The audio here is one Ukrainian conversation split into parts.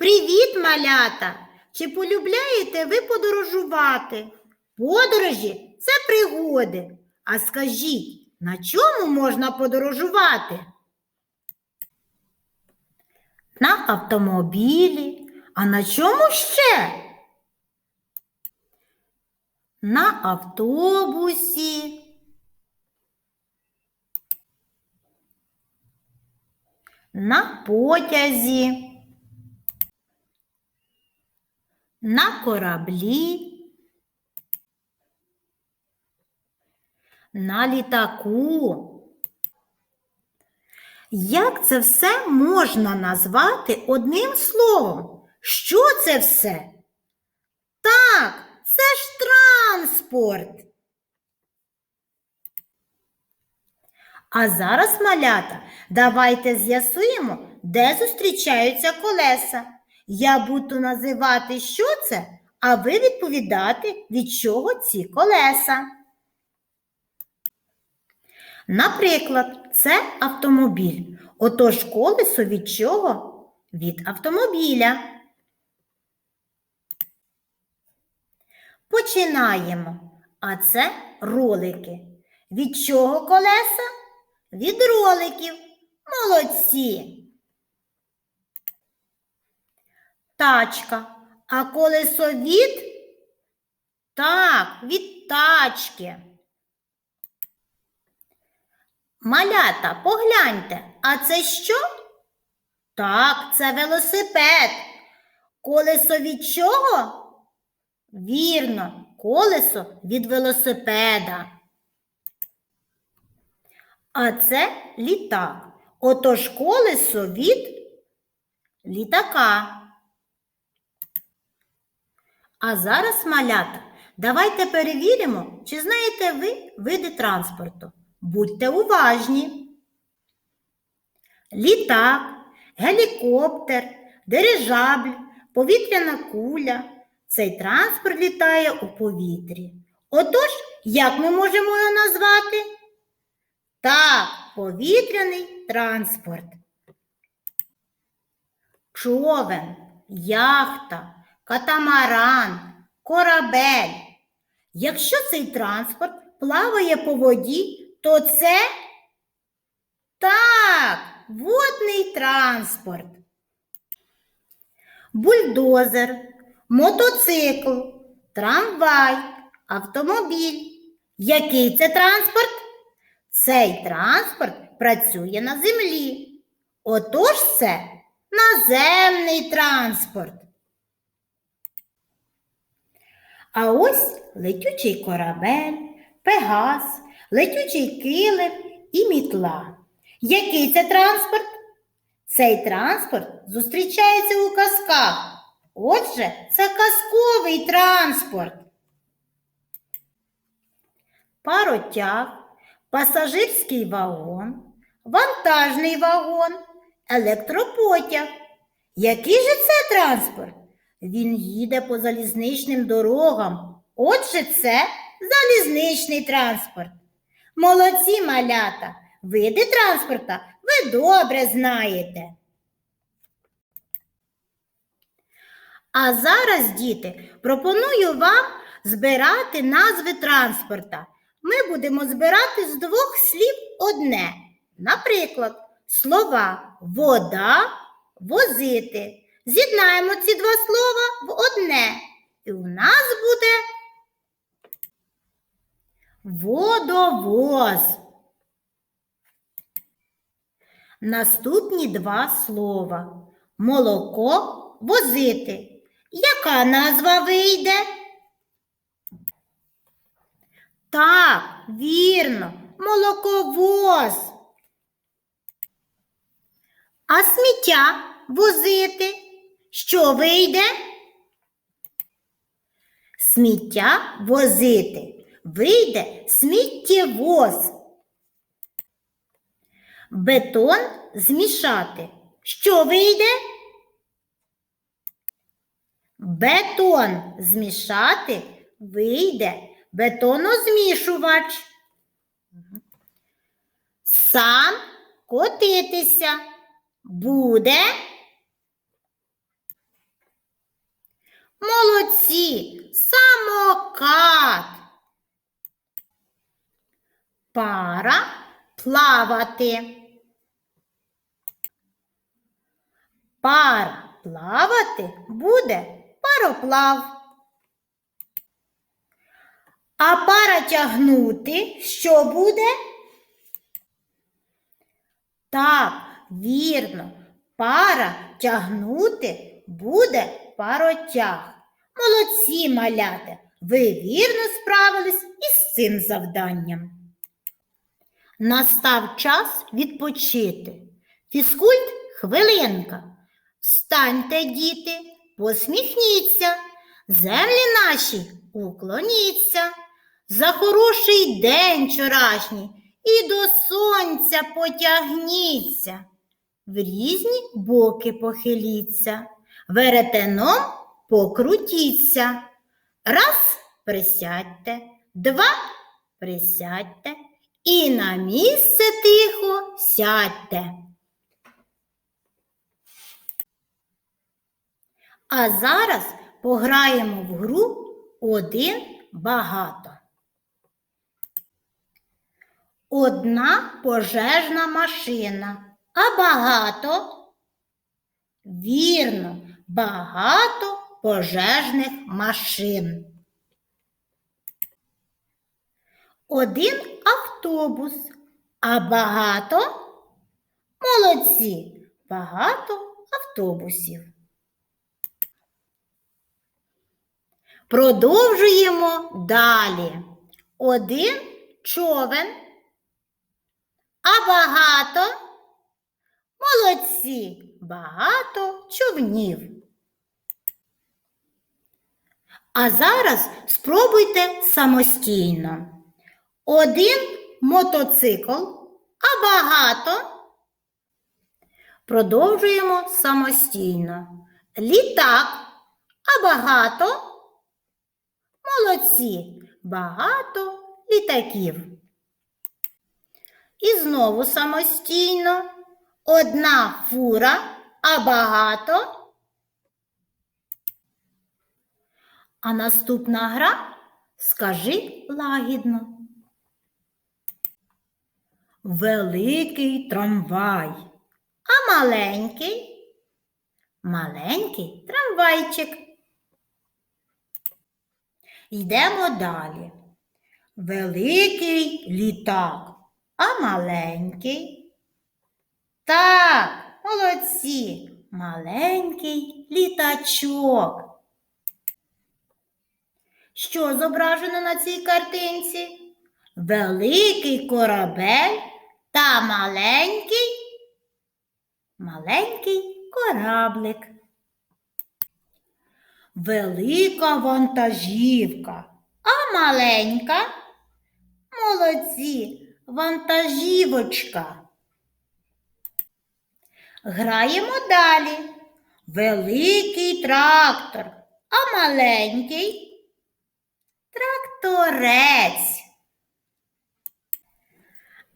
Привіт, малята! Чи полюбляєте ви подорожувати? Подорожі це пригоди. А скажіть, на чому можна подорожувати? На автомобілі. А на чому ще? На автобусі. На потязі. На кораблі. На літаку. Як це все можна назвати одним словом? Що це все? Так, це ж транспорт. А зараз, малята, давайте з'ясуємо, де зустрічаються колеса. Я буду називати, що це, а ви відповідати, від чого ці колеса. Наприклад, це автомобіль. Отож колесо від чого? Від автомобіля. Починаємо. А це ролики. Від чого колеса? Від роликів. Молодці. Тачка. А колесо від? Так, від тачки. Малята, погляньте, а це що? Так, це велосипед. Колесо від чого? Вірно, колесо від велосипеда. А це літак. Отож колесо від літака. А зараз, малята, давайте перевіримо, чи знаєте ви види транспорту. Будьте уважні. Літак, гелікоптер, дирижабль, повітряна куля. Цей транспорт літає у повітрі. Отож, як ми можемо його назвати? Так, повітряний транспорт. Човен, яхта, катамаран, корабель. Якщо цей транспорт плаває по воді, то це так, водний транспорт. Бульдозер, мотоцикл, трамвай, автомобіль. Який це транспорт? Цей транспорт працює на землі. Отож це наземний транспорт. А ось летючий корабель, пегас, летючий килим і мітла. Який це транспорт? Цей транспорт зустрічається у казках. Отже, це казковий транспорт. Паротяг, пасажирський вагон, вантажний вагон, електропотяг. Який же це транспорт? Він їде по залізничним дорогам. Отже, це залізничний транспорт. Молодці малята, види транспорта ви добре знаєте. А зараз, діти, пропоную вам збирати назви транспорта. Ми будемо збирати з двох слів одне. Наприклад, слова вода, возити. З'єднаємо ці два слова в одне. І у нас буде водовоз. Наступні два слова. Молоко возити. Яка назва вийде? Так, вірно, молоковоз. А сміття возити. Що вийде? Сміття возити. Вийде сміттєвоз. Бетон змішати. Що вийде? Бетон змішати вийде бетонозмішувач. Сам котитися буде Молодці! Самокат. Пара плавати. Пара плавати буде пароплав. А пара тягнути що буде? Так, вірно, пара тягнути буде паротяг. Молодці, маляти, ви вірно справились із цим завданням. Настав час відпочити. Фізкульт хвилинка. Встаньте, діти, посміхніться, землі наші уклоніться. За хороший день вчорашній і до сонця потягніться. В різні боки похиліться, веретеном покрутіться. Раз присядьте, два присядьте і на місце тихо сядьте. А зараз пограємо в гру один багато. Одна пожежна машина, а багато. Вірно, багато пожежних машин. Один автобус, а багато молодці, багато автобусів. Продовжуємо далі. Один човен, а багато молодці, багато човнів. А зараз спробуйте самостійно. Один мотоцикл, а багато. Продовжуємо самостійно. Літак, а багато. Молодці, багато літаків. І знову самостійно. Одна фура, а багато. А наступна гра скажи лагідно. Великий трамвай, а маленький, маленький трамвайчик. Йдемо далі. Великий літак, а маленький. Молодці, маленький літачок. Що зображено на цій картинці? Великий корабель та маленький, маленький кораблик. Велика вантажівка, а маленька молодці, вантажівочка. Граємо далі. Великий трактор, а маленький тракторець.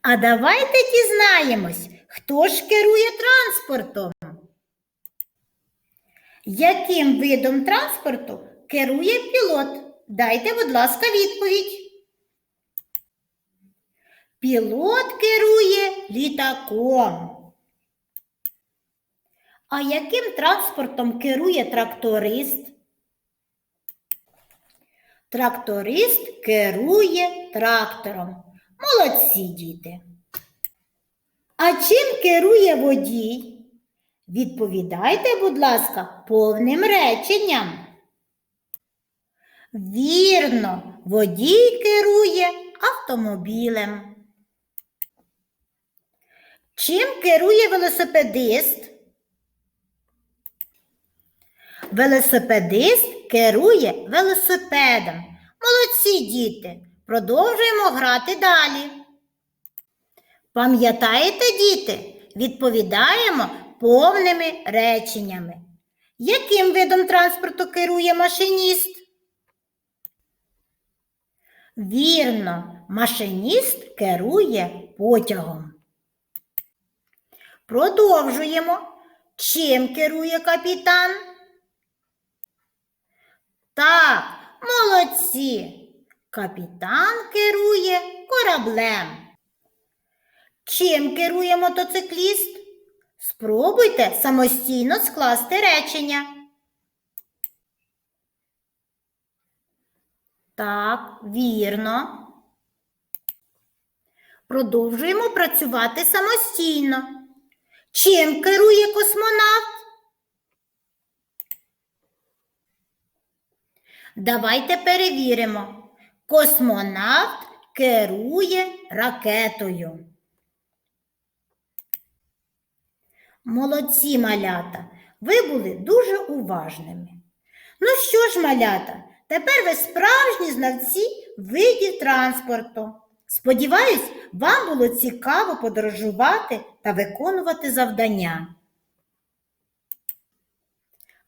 А давайте дізнаємось, хто ж керує транспортом. Яким видом транспорту керує пілот? Дайте, будь ласка, відповідь. Пілот керує літаком. А яким транспортом керує тракторист? Тракторист керує трактором. Молодці діти. А чим керує водій? Відповідайте, будь ласка, повним реченням. Вірно, водій керує автомобілем. Чим керує велосипедист? Велосипедист керує велосипедом. Молодці діти. Продовжуємо грати далі. Пам'ятаєте, діти? Відповідаємо повними реченнями. Яким видом транспорту керує машиніст? Вірно, машиніст керує потягом. Продовжуємо. Чим керує капітан? Так, молодці. Капітан керує кораблем. Чим керує мотоцикліст? Спробуйте самостійно скласти речення. Так, вірно. Продовжуємо працювати самостійно. Чим керує космонавт? Давайте перевіримо. Космонавт керує ракетою. Молодці малята, ви були дуже уважними. Ну що ж, малята, тепер ви справжні знавці видів транспорту. Сподіваюсь, вам було цікаво подорожувати та виконувати завдання.